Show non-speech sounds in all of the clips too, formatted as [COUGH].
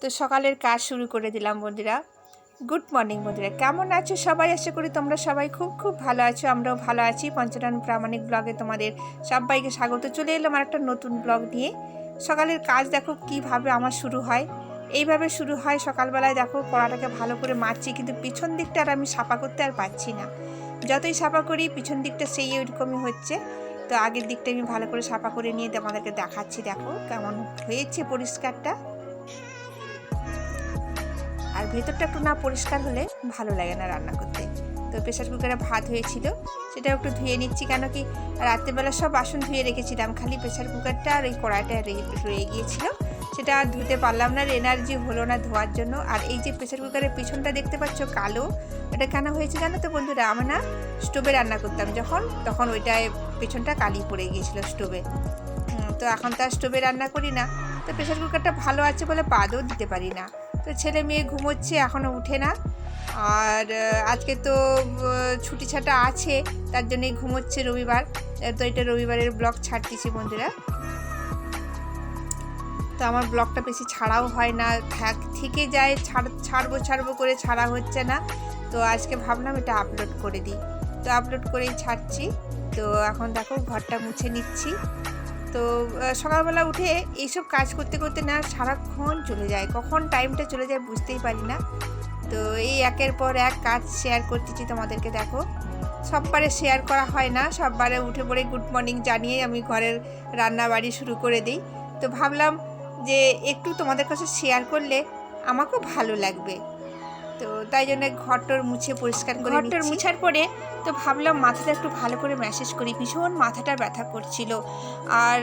তো সকালের কাজ শুরু করে দিলাম বন্ধুরা। গুড মর্নিং বন্ধুরা, কেমন আছো সবাই? আশা করি তোমরা সবাই খুব খুব ভালো আছো, আমরাও ভালো আছি। পঞ্চটান প্রামাণিক ব্লগে তোমাদের সবাইকে স্বাগত। চলে এলাম আর একটা নতুন ব্লগ নিয়ে। সকালের কাজ দেখো কীভাবে আমার শুরু হয়। এইভাবে শুরু হয় সকালবেলায় দেখো পড়াটাকে ভালো করে মারছি, কিন্তু পিছন দিকটা আর আমি সাফা করতে আর পারছি না। যতই সাফা করি পিছন দিকটা সেই ওইরকমই হচ্ছে। তো আগের দিকটা আমি ভালো করে সাফা করে নিয়ে তোমাদেরকে দেখাচ্ছি, দেখো কেমন হয়েছে পরিষ্কারটা। ভেতরটা একটু না পরিষ্কার হলে ভালো লাগে না রান্না করতে। তো প্রেশার কুকারে ভাত হয়েছিল সেটা একটু ধুয়ে নিচ্ছি কেন কি রাত্রেবেলা সব বাসন ধুয়ে রেখেছিলাম। খালি প্রেশার কুকারটা আর ওই কড়াইটা রয়ে গিয়েছিল। সেটা আর ধুতে পারলাম না এনার্জি হলো না ধোয়ার জন্য। আর এই যে প্রেশার কুকারের পিছনটা দেখতে পাচ্ছ কালো এটা কেন হয়েছে জানো তো বন্ধুরা? আমি না স্টোভে রান্না করতাম যখন, তখন ওইটায় পেছনটা কালি পড়ে গিয়েছিল স্টোভে। তো এখন তো আর স্টোভে রান্না করি না। তো প্রেশার কুকারটা ভালো আছে বলে বাদও দিতে পারি না। তো ছেলে মেয়ে ঘুমোচ্ছে এখনও উঠে না। আর আজকে তো ছুটি ছাটা আছে, তার জন্যই ঘুমোচ্ছে রবিবার। তো এটা রবিবারের ব্লগ ছাড়তেছি বন্ধুরা। তো আমার ব্লগটা বেশি ছাড়াও হয় না। থাক থেকে যায়, ছাড়, ছাড়বো ছাড়বো করে ছাড়া হচ্ছে না। তো আজকে ভাবলাম এটা আপলোড করে দিই। তো আপলোড করেই ছাড়ছি। তো এখন দেখো, ঘরটা মুছে নিচ্ছি। তো সকালবেলা উঠে এইসব কাজ করতে করতে না সারাক্ষণ চলে যায়। কখন টাইমটা চলে যায় বুঝতেই পারি না। তো, এই একের পর এক কাজ শেয়ার করতেছি তোমাদেরকে, দেখো। সববারে শেয়ার করা হয় না, সববারে উঠে পড়ে গুড মর্নিং জানিয়ে আমি ঘরের রান্না বাড়ি শুরু করে দিই। তো ভাবলাম যে একটু তোমাদের কাছে শেয়ার করলে আমাকেও ভালো লাগবে। তো তাই জন্য ঘরটর মুছে পরিষ্কার করে ঘরটর মুছার পরে তো ভাবলাম মাথাটা একটু ভালো করে ম্যাসেজ করি। ভীষণ মাথাটা ব্যথা করছিল। আর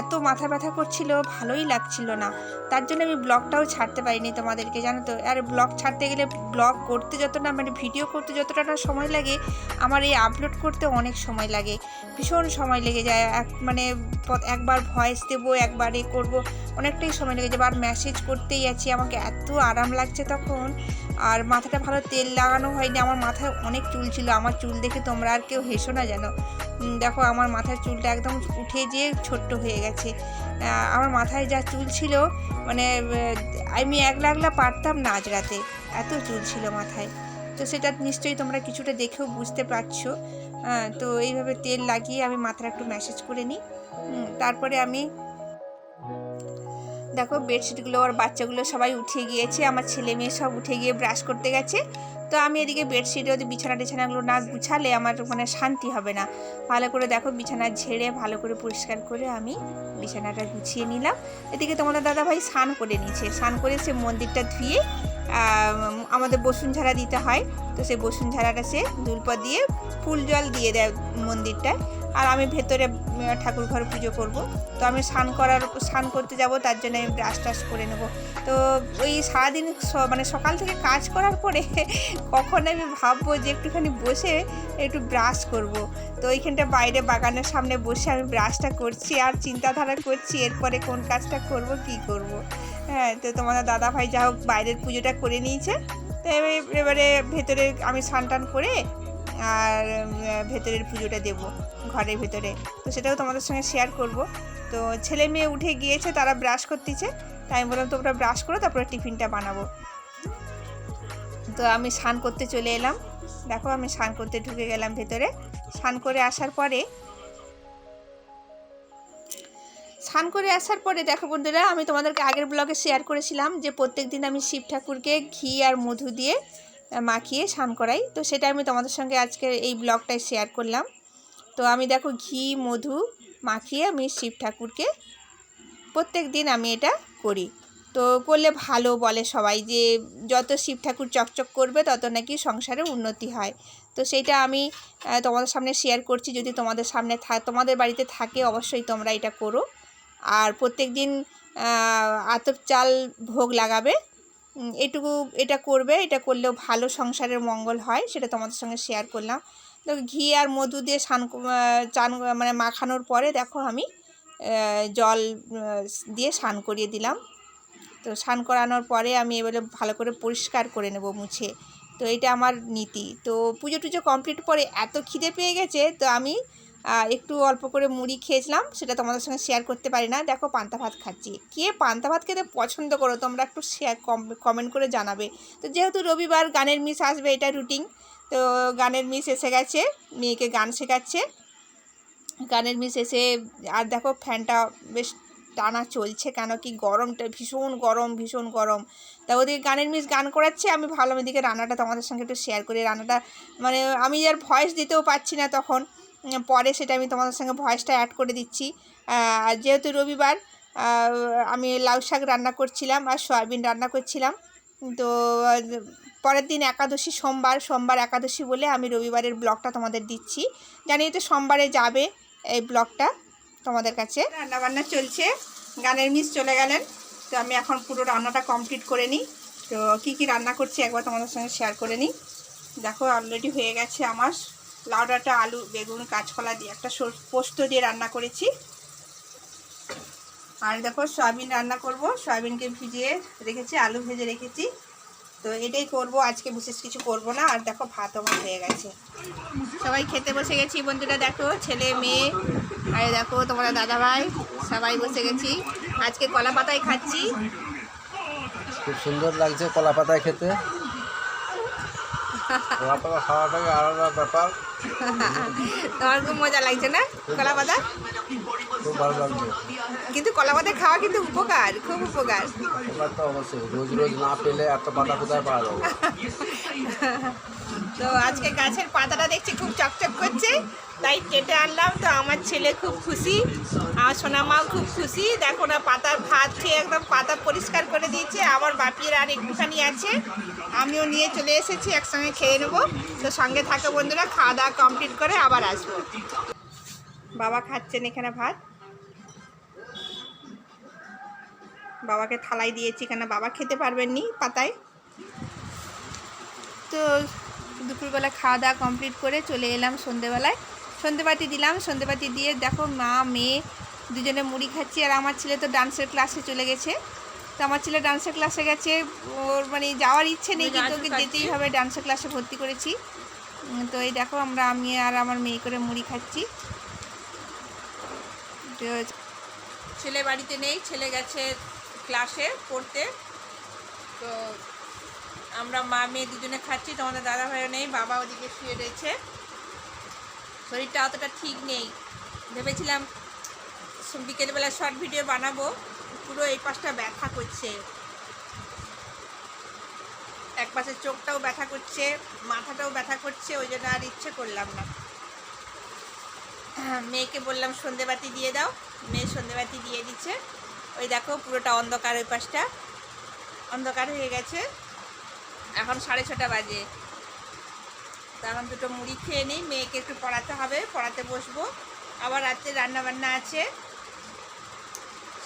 এত মাথা ব্যথা করছিল ভালোই লাগছিল না। তার জন্য আমি ব্লগটাও ছাড়তে পারিনি তোমাদেরকে জানো তো? আর ব্লগ ছাড়তে গেলে ব্লগ করতে যত না মানে ভিডিও করতে যতটা না সময় লাগে আমার এই আপলোড করতে অনেক সময় লাগে। ভীষণ সময় লেগে যায়। এক মানে প- একবার ভয়েস দেবো, একবার এ করব। অনেকটাই সময় লেগে যাবে। আর মেসেজ করতেই আছি, আমাকে এত আরাম লাগছে তখন। আর মাথাটা ভালো তেল লাগানো হয়নি, আমার মাথায় অনেক চুল ছিল। আমার চুল দেখে তোমরা আর কেউ হেসো না যেন। দেখো আমার মাথার চুলটা একদম উঠে যেয়ে ছোট্ট হয়ে গেছে। আমার মাথায় যা চুল ছিল মানে আমি একলা একলা পারতাম না আজরাতে এত চুল ছিল মাথায়। তো সেটা নিশ্চয়ই তোমরা কিছুটা দেখেও বুঝতে পারছ। তো এইভাবে তেল লাগিয়ে আমি মাথাটা একটু ম্যাসেজ করে নিই। তারপরে আমি দেখো বেডশিটগুলো, আর বাচ্চাগুলো সবাই উঠে গিয়েছে, আমার ছেলে মেয়ে সব উঠে গিয়ে ব্রাশ করতে গেছে। তো আমি এদিকে বেডশিটে ওদের বিছানা টিছানাগুলো না গুছালে আমার মানে শান্তি হবে না। ভালো করে দেখো বিছানা ঝেড়ে ভালো করে পরিষ্কার করে আমি বিছানাটা গুছিয়ে নিলাম। এদিকে তোমাদের দাদা ভাই স্নান করে নিয়েছে। স্নান করে সে মন্দিরটা ধুয়ে আমাদের বসুনঝাড়া দিতে হয়। তো সেই বসুনঝাড়াটা সে দুলপা দিয়ে ফুল জল দিয়ে দেয় মন্দিরটায়। আর আমি ভেতরে ঠাকুর ঘর পুজো করব। তো আমি স্নান করার, স্নান করতে যাব, তার জন্য আমি ব্রাশ টাশ করে নেব। তো ওই সারাদিন মানে সকাল থেকে কাজ করার পরে [LAUGHS] কখন আমি ভাববো যে একটুখানি বসে একটু ব্রাশ করব। তো ওইখানটা বাইরে বাগানের সামনে বসে আমি ব্রাশটা করছি আর চিন্তাধারা করছি, এরপরে কোন কাজটা করব, কি করব। হ্যাঁ তো তোমাদের দাদা ভাই যা হোক, বাইরের পুজোটা করে নিয়েছে। তো এবারে ভেতরে আমি স্নান টান করে আর ভেতরের পুজোটা দেব, ঘরের ভেতরে। তো সেটাও তোমাদের সঙ্গে শেয়ার করব। তো ছেলে মেয়ে উঠে গিয়েছে, তারা ব্রাশ করতেছে। তাই আমি বললাম, তোমরা ব্রাশ করো, তারপরে টিফিনটা বানাবো। তো আমি স্নান করতে চলে এলাম। দেখো, আমি স্নান করতে ঢুকে গেলাম ভেতরে। স্নান করে আসার পরে, স্নান করে আসার পরে, দেখো বন্ধুরা, আমি তোমাদেরকে আগের ব্লগে শেয়ার করেছিলাম যে প্রত্যেক দিন আমি শিব ঠাকুরকে ঘি আর মধু দিয়ে মাখিয়ে স্নান করাই। তো সেটা আমি তোমাদের সঙ্গে আজকে এই ব্লগটায় শেয়ার করলাম। তো আমি দেখো ঘি, মধু মাখিয়ে আমি শিব ঠাকুরকে প্রত্যেক দিন আমি এটা করি। তো করলে ভালো বলে সবাই যে যত শিব ঠাকুর চকচক করবে, তত নাকি সংসারে উন্নতি হয়। তো সেইটা আমি তোমাদের সামনে শেয়ার করছি। যদি তোমাদের সামনে তোমাদের বাড়িতে থাকে অবশ্যই তোমরা এটা করো। আর প্রত্যেক দিন আতপ চাল ভোগ লাগাবে। এটুকু এটা করবে, এটা করলেও ভালো সংসারের মঙ্গল হয়, সেটা তোমাদের সঙ্গে শেয়ার করলাম। তো ঘি আর মধু দিয়ে স্নান চান মানে মাখানোর পরে দেখো আমি জল দিয়ে স্নান করিয়ে দিলাম। তো স্নান করানোর পরে আমি এবারে ভালো করে পরিষ্কার করে নেব মুছে। তো এটা আমার নীতি। তো পুজো টুজো কমপ্লিট পরে এত খিদে পেয়ে গেছে, তো আমি একটু অল্প করে মুড়ি খেয়েছিলাম, সেটা তোমাদের সঙ্গে শেয়ার করতে পারি না। দেখো, পান্তা ভাত খাচ্ছি। কে পান্তা ভাত খেতে পছন্দ করো, তোমরা একটু শেয়ার কমেন্ট করে জানাবে। তো যেহেতু রবিবার গানের মিস আসবে, এটা রুটিন তো গানের মিস এসে গেছে, মেয়েকে গান শেখাচ্ছে। গানের মিস এসে, আর দেখো, ফ্যানটা বেশ টানা চলছে কেন, কি গরমটা, ভীষণ গরম ভীষণ গরম। তা ওদিকে গানের মিস গান করাচ্ছে, আমি ভাবলাম এদিকে রান্নাটা তোমাদের সঙ্গে একটু শেয়ার করি। রান্নাটা মানে আমি আর ভয়েস দিতেও পারছি না তখন। পরে সেটা আমি তোমাদের সঙ্গে ভয়েসটা অ্যাড করে দিচ্ছি। আর যেহেতু রবিবার আমি লাউ শাক রান্না করছিলাম আর সয়াবিন রান্না করছিলাম। তো, পরের দিন একাদশী সোমবার সোমবার একাদশী বলে আমি রবিবারের ব্লগটা তোমাদের দিচ্ছি। জানি তো সোমবারে যাবে এই ব্লগটা তোমাদের কাছে। রান্না বান্না চলছে, গানের মিস চলে গেলেন, তো আমি এখন পুরো রান্নাটা কমপ্লিট করে নিই। তো, কি কি রান্না করছি একবার তোমাদের সঙ্গে শেয়ার করে নিই। দেখো অলরেডি হয়ে গেছে আমার। লাউ ডাঁটা আলু, বেগুন, কাঁচকলা দিয়ে একটা পোস্ত দিয়ে রান্না করেছি। আর দেখো সয়াবিন রান্না করব। সয়াবিনকে ভিজিয়ে রেখেছি, আলু ভেজে রেখেছি। তো এটাই করব, আজকে বিশেষ কিছু করব না। আর দেখো ভাত আমার হয়ে গেছে। সবাই খেতে বসে গেছি, বন্ধুরা দেখো, ছেলে, মেয়ে, আর দেখো তোমরা দাদা ভাই সবাই বসে গেছি। আজকে কলা পাতায় খাচ্ছি। খুব সুন্দর লাগছে কলা পাতায় খেতে। কলা পাতা আলাদা ব্যাপার। তোমার খুব মজা লাগছে না? কলা পাতা? খুব ভালো লাগছে। কিন্তু কলা পাতা খাওয়া কিন্তু উপকার খুব উপকার। তো অবশ্যই। রোজ রোজ না পেলে এত পাতা কোথায় পাওয়া যাবে? তো আজকে গাছের পাতাটা দেখছি খুব চকচক করছে তাই কেটে আনলাম। তো আমার ছেলে খুব খুশি আমার সোনা মাও খুব খুশি। দেখো না পাতার ভাত খেয়ে একদম পাতা পরিষ্কার করে দিয়েছে আমার বাপির আর একটুখানি আছে। আমিও নিয়ে চলে এসেছি, একসঙ্গে খেয়ে নেব। তো সঙ্গে থাকো বন্ধুরা, খাওয়া দাওয়া কমপ্লিট করে আবার আসব। বাবা খাচ্ছেন এখানে ভাত। বাবাকে থালাই দিয়েছি, কেন বাবা খেতে পারবেন নি পাতায়। তো দুপুরবেলা খাওয়া দাওয়া কমপ্লিট করে চলে এলাম সন্ধেবেলায়। সন্ধেবাতি দিলাম, সন্ধেবাতি দিয়ে দেখো মা, মেয়ে, দুজনে মুড়ি খাচ্ছি, আর আমার ছেলে তো ডান্সের ক্লাসে চলে গেছে। তো আমার ছেলে ডান্সের ক্লাসে গেছে। ওর মানে যাওয়ার ইচ্ছে নেই কিন্তু ওকে যেতেই হবে ডান্সের ক্লাসে ভর্তি করেছি। তো এই দেখো আমরা আমি আর আমার মেয়ে করে মুড়ি খাচ্ছি। ছেলে বাড়িতে নেই ছেলে গেছে ক্লাসে পড়তে। তো আমরা মা মেয়ে দুজনে খাচ্ছি তোমাদের দাদা ভাইও নেই বাবা ওদিকে শুয়ে রয়েছে। শরীরটা অতটা ঠিক নেই। ভেবেছিলাম বিকেলবেলা শর্ট ভিডিও বানাবো। পুরো এই পাশটা ব্যথা করছে। এক পাশে চোখটাও ব্যথা করছে, মাথাটাও ব্যথা করছে, ওই জন্য আর ইচ্ছে করলাম না। মেয়েকে বললাম সন্ধেবাতি দিয়ে দাও। মেয়ে সন্ধেবাতি দিয়ে দিচ্ছে। ওই দেখো, পুরোটা অন্ধকার ওই পাশটা। অন্ধকার হয়ে গেছে। এখন সাড়ে ছটা বাজে। তো এখন দুটো মুড়ি খেয়ে নিই, মেয়েকে একটু পড়াতে হবে। পড়াতে বসবো। আবার রাত্রে রান্না বান্না আছে।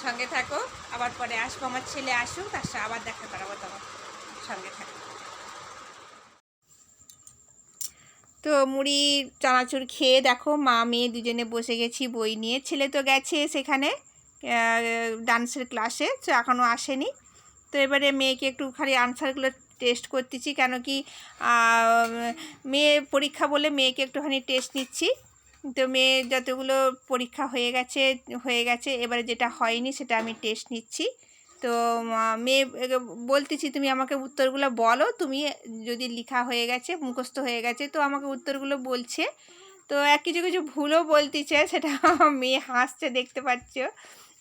সঙ্গে থাকো। আবার পরে আসব, আমার ছেলে আসুক, তার সাথে আবার দেখা করাবো তোমার সঙ্গে থাকো। তো মুড়ি, চানাচুর খেয়ে দেখো, মা, মেয়ে দুজনে বসে গেছি বই নিয়ে। ছেলে তো গেছে সেখানে ডান্সের ক্লাসে, তো এখনও আসেনি। তো এবারে মেয়েকে একটু খালি আনসারগুলো টেস্ট করতেছি, কেন কি মেয়ে পরীক্ষা বলে মেয়েকে একটুখানি টেস্ট নিচ্ছি। তো মেয়ে যতগুলো পরীক্ষা হয়ে গেছে হয়ে গেছে, এবারে যেটা হয়নি সেটা আমি টেস্ট নিচ্ছি। তো মেয়ে বলতেছি, তুমি আমাকে উত্তরগুলো বলো, তুমি যদি লিখা হয়ে গেছে, মুখস্থ হয়ে গেছে, তো আমাকে উত্তরগুলো বলছে। তো এক কিছু কিছু ভুলও বলতেছে, সেটা [LAUGHS] মেয়ে হাসছে, দেখতে পাচ্ছ।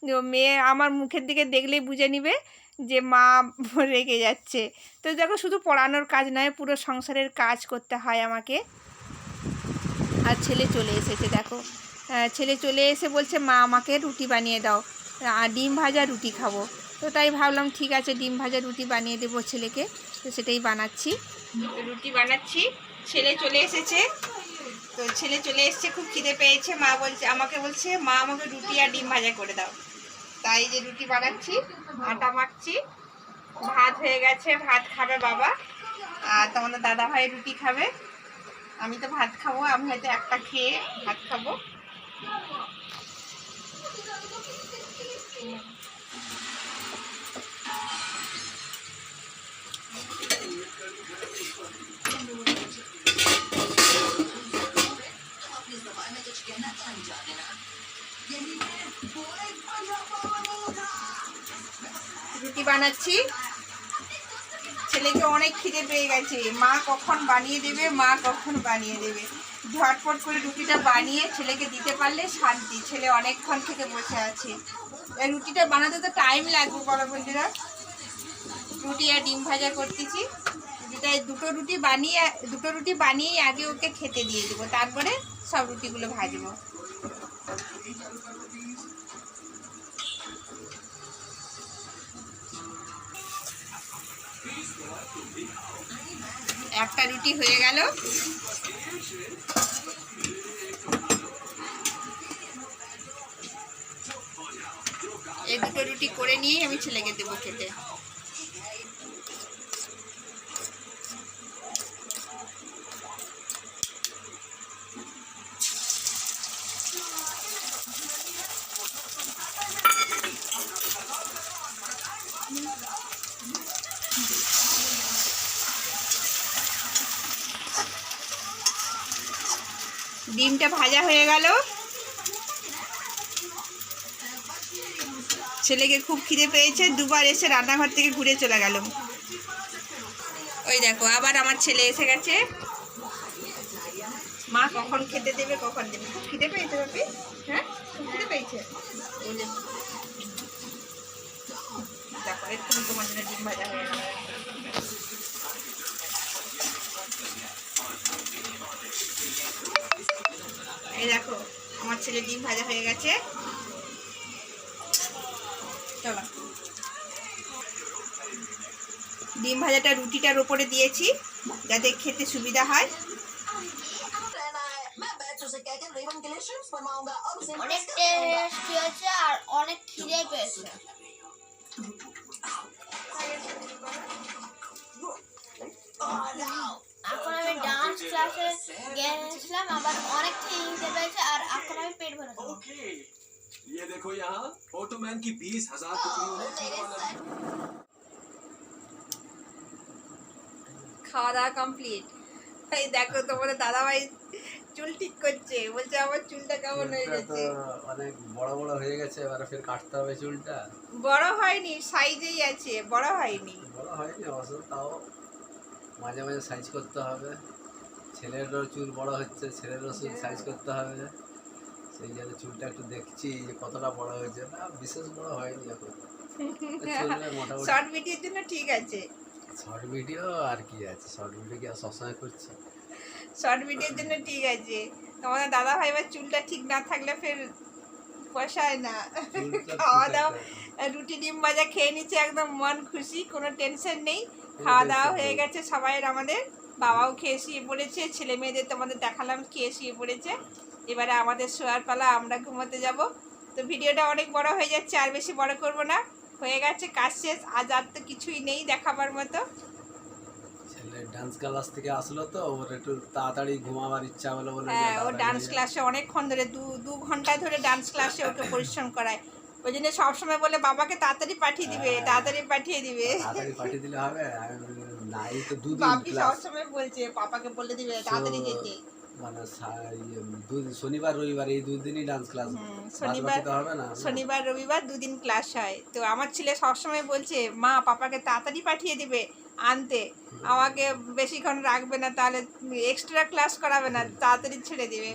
তো মেয়ে আমার মুখের দিকে দেখলেই বুঝে নিবে যে মা [LAUGHS] রেগে যাচ্ছে। তো দেখো, শুধু পড়ানোর কাজ নয়, পুরো সংসারের কাজ করতে হয় আমাকে। আর ছেলে চলে এসেছে, দেখো। ছেলে চলে এসে বলছে, মা, আমাকে রুটি বানিয়ে দাও। আর ডিম ভাজা রুটি খাব। তো তাই ভাবলাম, ঠিক আছে, ডিম ভাজা রুটি বানিয়ে দেবো ছেলেকে। তো সেটাই বানাচ্ছি। রুটি বানাচ্ছি। ছেলে চলে এসেছে। তো ছেলে চলে এসেছে, খুব খিদে পেয়েছে। মা বলছে, আমাকে বলছে, মা, আমাকে রুটি আর ডিম ভাজা করে দাও। তাই যে রুটি বানাচ্ছি, আটা মাখছি। ভাত হয়ে গেছে, ভাত খাবে বাবা। আর তোমাদের দাদা ভাই রুটি খাবে। আমি তো ভাত খাব আমি হয়তো একটা খেয়ে ভাত খাব। রুটি বানাচ্ছি। ছেলেকে অনেক খিদে পেয়ে গেছে। মা কখন বানিয়ে দেবে, মা কখন বানিয়ে দেবে? ঝটপট করে রুটিটা বানিয়ে ছেলেকে দিতে পারলে শান্তি। ছেলে অনেকক্ষণ থেকে বসে আছে। রুটিটা বানাতে তো টাইম লাগবে বড় বন্ধুরা। রুটি আর ডিম ভাজা করতেছি। রুটিটা দুটো রুটি বানিয়ে, দুটো রুটি বানিয়েই আগে ওকে খেতে দিয়ে দেবো। তারপরে সব রুটিগুলো ভাজবো। একটা রুটি হয়ে গেল। এই দুটো রুটি করে নিয়েই আমি ছেলেকে দেবো খেতে। ডিমটা ভাজা হয়ে গেল। ছেলেকে খুব খিদে পেয়েছে, দুবার এসে রান্নাঘর থেকে ঘুরে চলে গেল। ওই দেখো, আবার আমার ছেলে এসে গেছে। মা কখন খেতে দেবে, কখন দেবে? খুব খিদে পেয়েছে বাপি? হ্যাঁ? খিদে পেয়েছে? এক্ষুনি তোমার জন্য ডিম ভাজা হয়ে গেল। এই দেখো আমার ছেলে ডিম ভাজা হয়ে গেছে। চলো। ডিম ভাজাটা রুটিটার ওপরে দিয়েছি যাতে খেতে সুবিধা হয়। অনেক টেস্টি হয়েছে আর অনেক খিদে পেয়েছে। ক্লাসে গিয়েছিলাম আবার অনেক খিদে পেয়েছে আর এখন আমি পেট ভরে খাবো। ओके ये देखो यहाँ ऑटोमैन की बीस हजार टुकड़ियों ने चीर वाला খাওয়া দাওয়া কমপ্লিট এই দেখো তোমাদের দাদাভাই চুল ঠিক করছে বলছে আমার চুলটা কেমন হয়ে চুলটা তো গেছে অনেক বড় বড় হয়ে গেছে এবারে ফের কাটতে হবে চুলটা বড় হয়নি সাইজেই আছে বড় হয়নি বড় হয়নি অবশ্য তাও মাঝে মাঝে সাইজ করতে হবে ছেলেরও চুল বড় হচ্ছে ছেলেরও চুল সাইজ করতে হবে। সেই জন্য চুলটা একটু দেখছি যে কতটা বড় হয়েছে। না বিশেষ বড় হয়নি এখন। শর্ট ভিডিওর জন্য ঠিক আছে। শর্ট ভিডিও আর কি আছে? শর্ট ভিডিও কি আর সবসময় করছি? শর্ট ভিডিওর জন্য ঠিক আছে। তোমাদের দাদা ভাই এবার চুলটা ঠিক না থাকলে ফের পোষায় না। খাওয়া দাওয়া রুটি ডিম ভাজা খেয়ে নিচ্ছে একদম মন খুশি কোনো টেনশন নেই। খাওয়া দাওয়া হয়ে গেছে সবাইয়ের আমাদের। বাবাও খেয়ে শুয়ে পড়েছে ছেলে মেয়েদের তোমাদের দেখালাম খেয়ে শুয়ে পড়েছে। এবারে আমাদের শোয়ার পালা আমরা ঘুমোতে যাব। তো ভিডিওটা অনেক বড় হয়ে যাচ্ছে আর বেশি বড় করব না। হয়ে গেছে কাজ শেষ আজ আর তো কিছুই নেই দেখাবার মতো। ডান্স ক্লাস থেকে আসলো তো ওর একটু তাড়াতাড়ি ঘুমাবার ইচ্ছা হলো বলে হ্যাঁ ও ডান্স ক্লাসে অনেকক্ষণ ধরে দু দু ঘণ্টা ধরে ডান্স ক্লাসে ওকে পরিশ্রম করায়। ওই জন্য সবসময় বলে বাবাকে তাড়াতাড়ি পাঠিয়ে দিবে। তাড়াতাড়ি পাঠিয়ে দিবে। তাড়াতাড়ি পাঠিয়ে দিলে হবে না এই তো দুদিন বাপি সবসময় বলছে পাপাকে বলে দিবে তাড়াতাড়ি যেতে। মানে ইয়ে, দুদিন শনিবার রবিবার এই দুদিনই ডান্স ক্লাস শনিবার হবে না শনিবার রবিবার দুদিন ক্লাস হয়। তো আমার ছেলে সবসময় বলছে মা পাপাকে তাড়াতাড়ি পাঠিয়ে দিবে আনতে। আমাকে বেশিক্ষণ রাখবে না তাহলে এক্সট্রা ক্লাস করাবে না তাড়াতাড়ি ছেড়ে দিবে।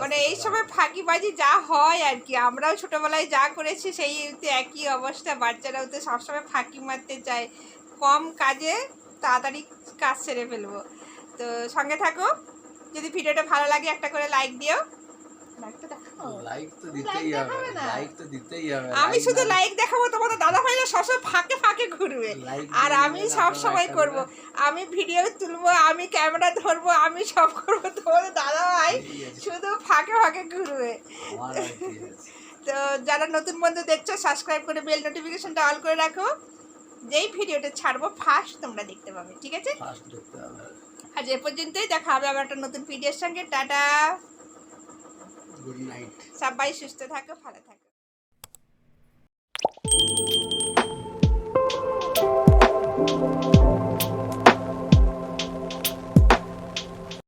মানে এই সময় ফাঁকিবাজি যা হয় আর কি আমরাও ছোটবেলায় যা করেছি সেই একই অবস্থা। বাচ্চারাও তো সবসময় ফাঁকি মারতে চায়। কম কাজে তাড়াতাড়ি কাজ সেরে ফেলব। তো সঙ্গে থাকো যদি ভিডিওটা ভালো লাগে একটা করে লাইক দিও। লাইকটা দেখাও। লাইক তো দিতেই Like হবে দেখাবে না? লাইক তো দিতেই হবে আমি শুধু লাইক দেখাবো তোমাদের দাদা ভাইরা সবসময় ফাঁকে ফাঁকে ঘুরবে। আর আমি না সব সময় একটা করব। আমি ভিডিও তুলবো আমি ক্যামেরা ধরবো আমি সব করব তোমাদের দাদা ভাই শুধু ফাঁকে ফাঁকে ঘুরবে। তো যারা নতুন বন্ধু দেখছ সাবস্ক্রাইব করে বেল নোটিফিকেশনটা অল করে রাখো। যেই ভিডিওটা ছাড়বো ফার্স্ট তোমরা দেখতে পাবে ঠিক আছে? আজ এ পর্যন্তই দেখা হবে আবার একটা নতুন ভিডিওর সঙ্গে। টাটা! গুড নাইট সবাই সুস্থ থাকো ভালো থাকো।